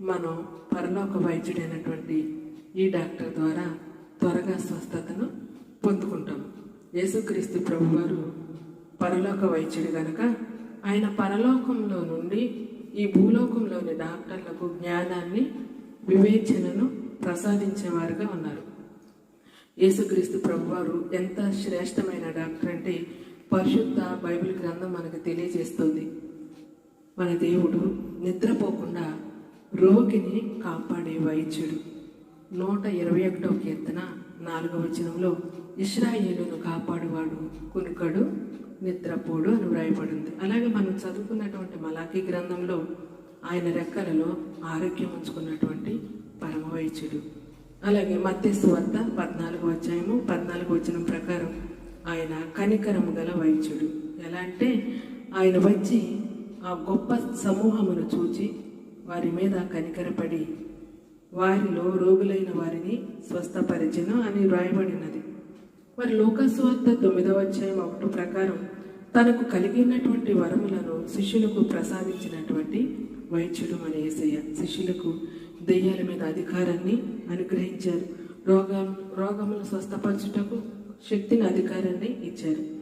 మనం పరలోక వైద్యుడైనటువంటి ఈ డాక్టర్ ద్వారా త్వరగా స్వస్థతను పొందుకుంటాం. యేసుక్రీస్తు ప్రభువారు పరలోక వైద్యుడు గనక ఆయన పరలోకంలో నుండి ఈ భూలోకంలోని డాక్టర్లకు జ్ఞానాన్ని వివేచనను ప్రసాదించేవారుగా ఉన్నారు. యేసుక్రీస్తు ప్రభువారు ఎంత శ్రేష్టమైన డాక్టర్ అంటే పరిశుద్ధ బైబిల్ గ్రంథం మనకు తెలియజేస్తుంది. మన దేవుడు నిద్రపోకుండా రోగిని కాపాడే వైద్యుడు. నూట ఇరవై ఒకటో కీర్తన నాలుగవ వచనంలో ఇస్రాయేలును కాపాడువాడు కునుకడు నిద్రపోడు అని వ్రాయబడింది. అలాగే మనం చదువుకున్నటువంటి మలాఖీ గ్రంథంలో ఆయన రెక్కలలో ఆరోగ్యం ఉంచుకున్నటువంటి పరమ వైద్యుడు. అలాగే మత్స్సు వద్ద పద్నాలుగు అధ్యాయము పద్నాలుగు వచనం ప్రకారం ఆయన కనికరము గల వైద్యుడు. ఎలా అంటే ఆయన వచ్చి ఆ గొప్ప సమూహమును చూచి వారి మీద కనికరపడి వారిలో రోగులైన వారిని స్వస్థపరిచెను అని వ్రాయబడినది. మరి లోకస్వార్త తొమ్మిదవ అధ్యాయం ఒకటి ప్రకారం తనకు కలిగినటువంటి వరములను శిష్యులకు ప్రసాదించినటువంటి వైద్యుడు మన ఏసయ్య. శిష్యులకు దెయ్యాల మీద అధికారాన్ని అనుగ్రహించారు. రోగం రోగములు స్వస్థపరచుటకు శక్తిని అధికారాన్ని ఇచ్చారు.